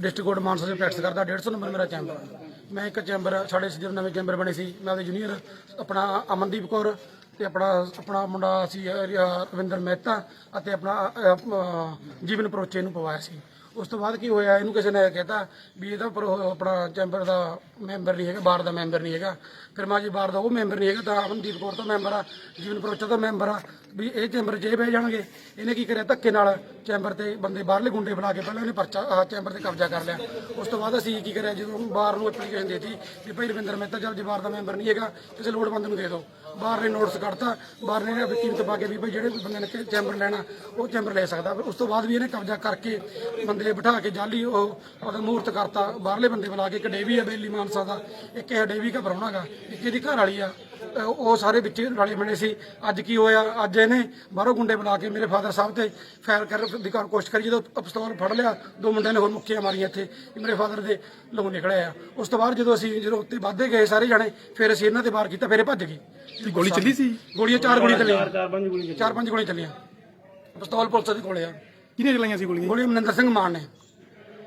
District court Mansa 'ਚ practice ਕਰਦਾ 150 number ਮੇਰਾ ਚੈਂਬਰ ਮੈਂ ਇੱਕ ਚੈਂਬਰ ਸਾਡੇ ਸਿੱਧੇ ਨਵੇਂ ਚੈਂਬਰ ਬਣੇ ਸੀ, ਮੈਂ ਉਹਦੇ ਜੂਨੀਅਰ ਆਪਣਾ ਅਮਨਦੀਪ ਕੌਰ ਤੇ ਆਪਣਾ ਆਪਣਾ ਮੁੰਡਾ ਸੀ ਰਵਿੰਦਰ ਮਹਿਤਾ ਅਤੇ ਆਪਣਾ ਜੀਵਨ ਪਰੋਚੇ ਨੂੰ ਪਵਾਇਆ ਸੀ। ਉਸ ਤੋਂ ਬਾਅਦ ਕੀ ਹੋਇਆ? ਇਹਨੂੰ ਕਿਸੇ ਨੇ ਕਹਿਤਾ ਵੀ ਇਹਦਾ ਪਰ ਆਪਣਾ ਚੈਂਬਰ ਦਾ ਮੈਂਬਰ ਨਹੀਂ ਹੈਗਾ ਬਾਰ ਦਾ ਮੈਂਬਰ ਨਹੀਂ ਹੈਗਾ। ਫਿਰ ਮੈਂ ਜੀ ਬਾਰ ਦਾ ਉਹ ਮੈਂਬਰ ਨਹੀਂ ਹੈਗਾ, ਤਾਂ ਅਮਨਦੀਪ ਕੌਰ ਦਾ ਮੈਂਬਰ ਆ, ਜੀਵਨ ਪਰੋਚਾ ਦਾ ਮੈਂਬਰ ਆ, ਵੀ ਇਹ ਚੈਂਬਰ ਜੇ ਬਹਿ ਜਾਣਗੇ। ਇਹਨੇ ਕੀ ਕਰਿਆ? ਧੱਕੇ ਨਾਲ ਚੈਂਬਰ ਤੇ ਬੰਦੇ ਬਾਹਰਲੇ ਗੁੰਡੇ ਬੁਲਾ ਕੇ ਪਹਿਲਾਂ ਇਹਨੇ ਪਰਚਾ ਚੈਂਬਰ ਤੇ ਕਬਜ਼ਾ ਕਰ ਲਿਆ। ਉਸ ਤੋਂ ਬਾਅਦ ਅਸੀਂ ਕੀ ਕਰਿਆ? ਜਦੋਂ ਬਾਹਰ ਨੂੰ ਐਪਲੀਕੇਸ਼ਨ ਦੇਤੀ ਵੀ ਭਾਈ ਰਵਿੰਦਰ ਮਹਿਤਾ ਜਲ ਜੀ ਬਾਹਰ ਦਾ ਮੈਂਬਰ ਨਹੀਂ ਹੈਗਾ, ਕਿਸੇ ਲੋੜਵੰਦ ਨੂੰ ਦੇ ਦਿਓ। ਬਾਹਰ ਨੇ ਨੋਟਿਸ ਕੱਢਤਾ, ਬਾਹਰ ਨੇ ਵੀ ਕੀਮਤ ਪਾ ਕੇ ਵੀ ਭਾਈ ਜਿਹੜੇ ਬੰਦੇ ਨੇ ਚੈਂਬਰ ਲੈਣਾ, ਉਹ ਚੈਂਬਰ ਲੈ ਸਕਦਾ। ਉਸ ਤੋਂ ਬਾਅਦ ਵੀ ਇਹਨੇ ਕਬਜ਼ਾ ਕਰਕੇ ਬੰਦੇ ਬਿਠਾ ਕੇ ਜਾਲੀ ਉਹ ਉਹਦਾ ਮੂਰਤ ਕਰਤਾ ਬਾਹਰਲੇ ਬੰਦੇ ਬੁਲਾ ਕੇ ਇੱਕ ਡੇਵੀ ਹੈ ਬੇਲੀ ਮਾਨਸਾ ਦਾ ਇੱਕ ਇਹ ਡੇਵੀ ਦਾ ਪ੍ਰਾਹੁਣਾ ਗਾ ਇੱਕ ਇਹਦੀ ਘਰ ਵਾਲੀ ਆ। ਉਹ ਸਾਰੇ ਵਿੱਚ ਰਲੇ ਮਿਲੇ ਸੀ। ਅੱਜ ਕੀ ਹੋਇਆ? ਅੱਜ ਇਹਨੇ ਬਾਹਰੋਂ ਗੁੰਡੇ ਬੁਲਾ ਕੇ ਮੇਰੇ ਫਾਦਰ ਸਾਹਿਬ ਤੇ ਫਾਇਰ ਕਰ ਦੀ ਕਰ ਕੋਸ਼ਿਸ਼ ਕਰੀ ਜਦੋਂ ਪਿਸਤੌਲ ਫੜ ਲਿਆ ਦੋ ਮੁੰਡਿਆਂ ਨੇ ਹੋਰ ਮੁੱਕੀਆਂ ਮਾਰੀਆਂ ਇੱਥੇ ਮੇਰੇ ਫਾਦਰ ਦੇ ਲਹੂ ਨਿਕਲਿਆ ਆ। ਉਸ ਤੋਂ ਬਾਅਦ ਜਦੋਂ ਅਸੀਂ ਜਦੋਂ ਉੱਤੇ ਵਾਧੇ ਗਏ ਸਾਰੇ ਜਾਣੇ ਫਿਰ ਅਸੀਂ ਇਹਨਾਂ ਤੇ ਵਾਰ ਕੀਤਾ ਫਿਰ ਇਹ ਭੱਜ ਗਏ। ਕੀ ਗੋਲੀ ਚੱਲੀ ਸੀ? ਗੋਲੀਆਂ ਚਾਰ ਗੋਲੀਆਂ ਚੱਲੀਆਂ। ਚਾਰ ਪੰਜ ਗੋਲੀਆਂ ਚਾਰ ਪੰਜ ਗੋਲੀਆਂ ਚੱਲੀਆਂ। ਪਿਸਤੌਲ ਪੁਲਿਸ ਦੇ ਕੋਲੇ ਆ। ਕਿਹਨੇ ਚਲਾਈਆਂ ਸੀ ਗੋਲੀਆਂ? ਗੋਲੀ ਮਨਿੰਦਰ ਸਿੰਘ ਮਾਨ ਨੇ।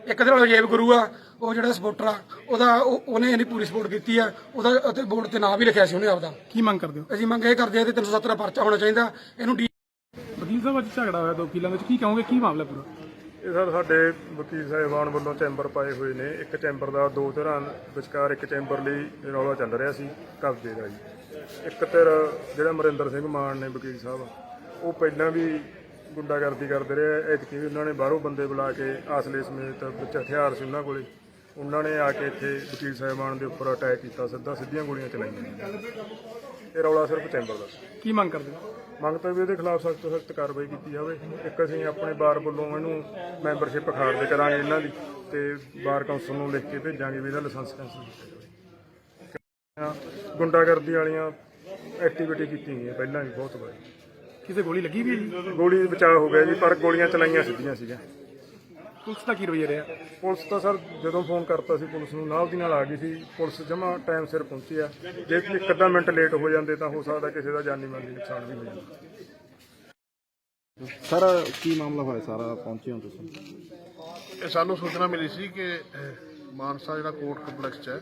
ਇੱਕ ਦੇ ਨਾਲ ਜੇਬ ਗੁਰੂ ਆ ਉਹ ਜਿਹੜਾ ਸਪੋਰਟਰ ਆ ਉਹਦਾ ਉਹ- ਉਹਨੇ ਇਹਦੀ ਪੂਰੀ ਸਪੋਰਟ ਕੀਤੀ ਆ ਉਹਦਾ ਅਤੇ ਬੋਰਡ ਤੇ ਨਾਂ ਵੀ ਲਿਖਿਆ ਸੀ ਉਹਨੇ ਆਪਦਾ। ਕੀ ਮੰਗ ਕਰਦੇ ਹੋ? ਅਸੀਂ ਮੰਗ ਇਹ ਕਰਦੇ ਆ ਤੇ 370 ਦਾ ਪਰਚਾ ਹੋਣਾ ਚਾਹੀਦਾ। ਇਹਨੂੰ ਡੀ ਵਕੀਲ ਸਾਹਿਬ ਅੱਜ ਝਗੜਾ ਹੋਇਆ ਦੋ ਵਕੀਲਾਂ ਵਿੱਚ। ਕੀ ਕਹੋਗੇ? ਕੀ ਮਾਮਲਾ ਪੂਰਾ? ਇਹ ਸਰ ਸਾਡੇ ਵਕੀਲ ਸਾਹਿਬਾਨ ਵੱਲੋਂ ਚੈਂਬਰ ਪਾਏ ਹੋਏ ਨੇ। ਇੱਕ ਚੈਂਬਰ ਦਾ ਦੋ ਧਿਰਾਂ ਵਿਚਕਾਰ ਇੱਕ ਚੈਂਬਰ ਲਈ ਰੌਲਾ ਚੱਲ ਰਿਹਾ ਸੀ ਕਬਜ਼ੇ ਦਾ ਜੀ। ਇੱਕ ਧਿਰ ਜਿਹੜਾ ਮਰਿੰਦਰ ਸਿੰਘ ਮਾਨ ਨੇ ਵਕੀਲ ਸਾਹਿਬ ਉਹ ਪਹਿਲਾਂ ਵੀ ਗੁੰਡਾਗਰਦੀ ਕਰਦੇ ਰਹੇ। ਐਤਕੀ ਵੀ ਉਹਨਾਂ ਨੇ ਬਾਹਰੋਂ ਬੰਦੇ ਬੁਲਾ ਕੇ ਆਸਲੇ ਸਮੇਤ ਵਿੱਚ ਹਥਿਆਰ ਸੀ ਉਹਨਾਂ ਕੋਲੇ। ਉਹਨਾਂ ਨੇ ਆ ਕੇ ਇੱਥੇ ਵਕੀਲ ਸਾਹਿਬਾਨ ਦੇ ਉੱਪਰ ਅਟੈਕ ਕੀਤਾ ਸਿੱਧਾ ਸਿੱਧੀਆਂ ਗੋਲੀਆਂ ਚਲਾਈਆਂ। ਇਹ ਰੌਲਾ ਸਿਰਫ ਚੈਂਬਰ ਦਾ ਸੀ। ਕੀ ਮੰਗ ਕਰਦੇ ਹੋ? ਮੰਗ ਤਾਂ ਵੀ ਇਹਦੇ ਖਿਲਾਫ ਸਖਤ ਤੋਂ ਸਖਤ ਕਾਰਵਾਈ ਕੀਤੀ ਜਾਵੇ। ਇੱਕ ਅਸੀਂ ਆਪਣੇ ਬਾਰ ਵੱਲੋਂ ਇਹਨੂੰ ਮੈਂਬਰਸ਼ਿਪ ਖਾਰਜ ਕਰਾਂਗੇ ਇਹਨਾਂ ਦੀ ਤੇ ਬਾਰ ਕੌਂਸਲ ਨੂੰ ਲਿਖ ਕੇ ਭੇਜਾਂਗੇ ਵੀ ਇਹਦਾ ਲਾਇਸੈਂਸ ਕੈਂਸਲ ਕੀਤਾ ਜਾਵੇ। ਗੁੰਡਾਗਰਦੀ ਵਾਲੀਆਂ ਐਕਟੀਵਿਟੀ ਕੀਤੀ ਗਈਆਂ ਪਹਿਲਾਂ ਵੀ ਬਹੁਤ ਵਾਰ। ਕਿਸੇ ਗੋਲੀ ਲੱਗੀ ਵੀ ਹੈ ਗੋਲੀ ਦੇ ਬਚਾਅ ਹੋ ਗਿਆ ਜੀ ਪਰ ਗੋਲੀਆਂ ਚਲਾਈਆਂ ਸਿੱਧੀਆਂ ਸੀਗੀਆਂ। ਪੁਲਿਸ ਦਾ ਕੀ ਰਵਈਆ ਰਿਹਾ? ਪੁਲਿਸ ਤਾਂ ਸਰ ਜਦੋਂ ਫੋਨ ਕਰਤਾ ਸੀ ਪੁਲਿਸ ਨੂੰ ਨਾਲ ਦੀ ਨਾਲ ਆ ਗਈ ਸੀ। ਪੁਲਿਸ ਜਮਾ ਟਾਈਮ ਸਿਰ ਪਹੁੰਚੀ ਆ। ਜੇ ਇੱਕ ਅੱਧਾ ਮਿੰਟ ਲੇਟ ਹੋ ਜਾਂਦੇ ਤਾਂ ਹੋ ਸਕਦਾ ਕਿਸੇ ਦਾ ਜਾਨੀ ਮਾਲੀ ਨੁਕਸਾਨ ਵੀ ਹੋ ਜਾਂਦਾ ਸਰ ਕੀ ਮਾਮਲਾ ਹੋਇਆ ਸਾਰਾ? ਪਹੁੰਚੇ ਹੋ ਤੁਸੀਂ? ਇਹ ਸਾਨੂੰ ਸੂਚਨਾ ਮਿਲੀ ਸੀ ਕਿ ਅਹ, ਮਾਨਸਾ ਜਿਹੜਾ ਕੋਰਟ ਕੰਪਲੈਕਸ 'ਚ ਹੈ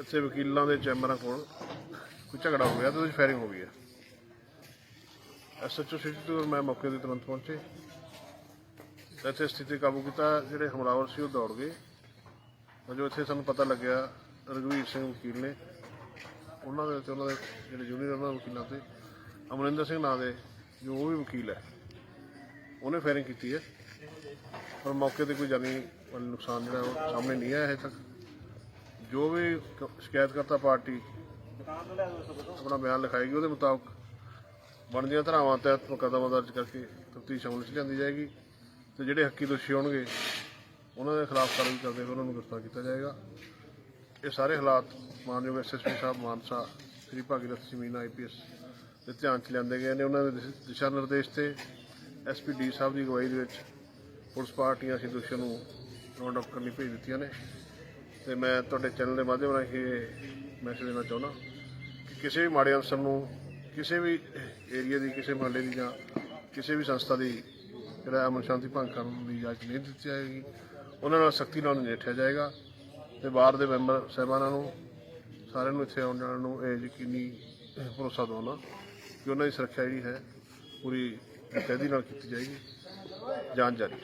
ਇੱਥੇ ਵਕੀਲਾਂ ਦੇ ਚੈਂਬਰਾਂ ਕੋਲ ਕੋਈ ਝਗੜਾ ਹੋ ਗਿਆ ਤੇ ਉਹਦੇ 'ਚ ਫਾਇਰਿੰਗ ਹੋ ਗਈ ਹੈ। ਐਸਐਚਓ ਸਿਟੀ ਤੋਂ ਮੈਂ ਮੌਕੇ ਤੇ ਤੁਰੰਤ ਪਹੁੰਚੇ। ਇੱਥੇ ਸਥਿਤੀ ਕਾਬੂ ਕੀਤਾ, ਜਿਹੜੇ ਹਮਲਾਵਰ ਸੀ ਉਹ ਦੌੜ ਗਏ। ਜੋ ਇੱਥੇ ਸਾਨੂੰ ਪਤਾ ਲੱਗਿਆ, ਰਘਵੀਰ ਸਿੰਘ ਵਕੀਲ ਨੇ। ਉਹਨਾਂ ਦੇ ਤੇ ਉਹਨਾਂ ਦੇ ਜਿਹੜੇ ਜੂਨੀਅਰ ਉਹਨਾਂ ਦੇ ਵਕੀਲਾਂ ਤੇ ਅਮਰਿੰਦਰ ਸਿੰਘ ਨਾਂ ਦੇ ਜੋ ਉਹ ਵੀ ਵਕੀਲ ਹੈ, ਉਹਨੇ ਫਾਇਰਿੰਗ ਕੀਤੀ ਹੈ। ਪਰ ਮੌਕੇ ਤੇ ਕੋਈ ਜਾਨੀ ਨੁਕਸਾਨ ਜਿਹੜਾ ਉਹ ਸਾਹਮਣੇ ਨਹੀਂ ਆਇਆ ਹੈ ਤੱਕ। ਜੋ ਵੀ ਕ- ਸ਼ਿਕਾਇਤਕਰਤਾ ਪਾਰਟੀ ਆਪਣਾ ਬਿਆਨ ਲਿਖਾਏਗੀ, ਉਹਦੇ ਮੁਤਾਬਕ ਬਣਦੀਆਂ ਧਾਰਾਵਾਂ ਤਹਿਤ ਮੁਕੱਦਮਾ ਦਰਜ ਕਰਕੇ ਤਫਤੀਸ਼ ਅਮਲ 'ਚ ਲਿਆਂਦੀ ਜਾਏਗੀ ਤੇ ਜਿਹੜੇ ਹੱਕੀ ਦੋਸ਼ੀ ਹੋਣਗੇ ਉਹਨਾਂ ਦੇ ਖਿਲਾਫ ਕਾਰਵਾਈ ਕਰਦੇ ਹੋਏ ਉਹਨਾਂ ਨੂੰ ਗ੍ਰਿਫਤਾਰ ਕੀਤਾ ਜਾਏਗਾ। ਇਹ ਸਾਰੇ ਹਾਲਾਤ ਮਾਨਯੋਗ ਐਸਐਸਪੀ ਸਾਹਿਬ, ਮਾਨਸਾ, ਸ੍ਰੀ ਭਾਗੀਰਥ ਜ਼ਮੀਨ ਆਈਪੀਐਸ ਦੇ ਧਿਆਨ 'ਚ ਲਿਆਂਦੇ ਗਏ ਨੇ। ਉਹਨਾਂ ਦੇ ਦਿਸ਼ਾ ਨਿਰਦੇਸ਼ ਤੇ ਐਸਪੀ ਡੀ ਸਾਹਿਬ ਦੀ ਅਗਵਾਈ ਦੇ ਵਿੱਚ ਪੁਲਿਸ ਪਾਰਟੀਆਂ ਅਸੀਂ ਦੋਸ਼ੀਆਂ ਨੂੰ ਰਾਉਂਡ ਅਪ ਕਰਨ ਲਈ ਭੇਜ ਦਿੱਤੀਆਂ ਨੇ। ਤੇ ਮੈਂ ਤੁਹਾਡੇ ਚੈਨਲ ਦੇ ਮਾਧਿਅਮ ਰਾਹੀਂ ਇਹ ਮੈਸੇਜ ਦੇਣਾ ਚਾਹੁੰਦਾ ਕਿ ਕਿਸੇ ਵੀ ਮਾੜੇ ਅਫਸਰ ਨੂੰ ਕਿਸੇ ਵੀ ਏਰੀਆ ਦੀ, ਕਿਸੇ ਮਹੱਲੇ ਦੀ ਜਾਂ ਕਿਸੇ ਵੀ ਸੰਸਥਾ ਦੀ ਜਿਹੜਾ ਅਮਨ ਸ਼ਾਂਤੀ ਭੰਗ ਕਰਨ ਦੀ ਇਜਾਜ਼ਤ ਨਹੀਂ ਦਿੱਤੀ ਜਾਏਗੀ। ਉਹਨਾਂ ਨਾਲ ਸਖਤੀ ਨਾਲ ਨਜਿੱਠਿਆ ਜਾਏਗਾ ਤੇ ਬਾਹਰ ਦੇ ਮੈਂਬਰ ਸਹਿਬਾਨਾਂ ਨੂੰ, ਸਾਰਿਆਂ ਨੂੰ ਇੱਥੇ ਆਉਣ ਜਾਣ ਨੂੰ ਇਹ ਯਕੀਨੀ ਭਰੋਸਾ ਦਿਵਾਉਣਾ ਕਿ ਉਹਨਾਂ ਦੀ ਸੁਰੱਖਿਆ ਜਿਹੜੀ ਹੈ ਪੂਰੀ ਤੇਜ਼ੀ ਨਾਲ ਕੀਤੀ ਜਾਏਗੀ। ਜਾਂਚ ਜਾਰੀ।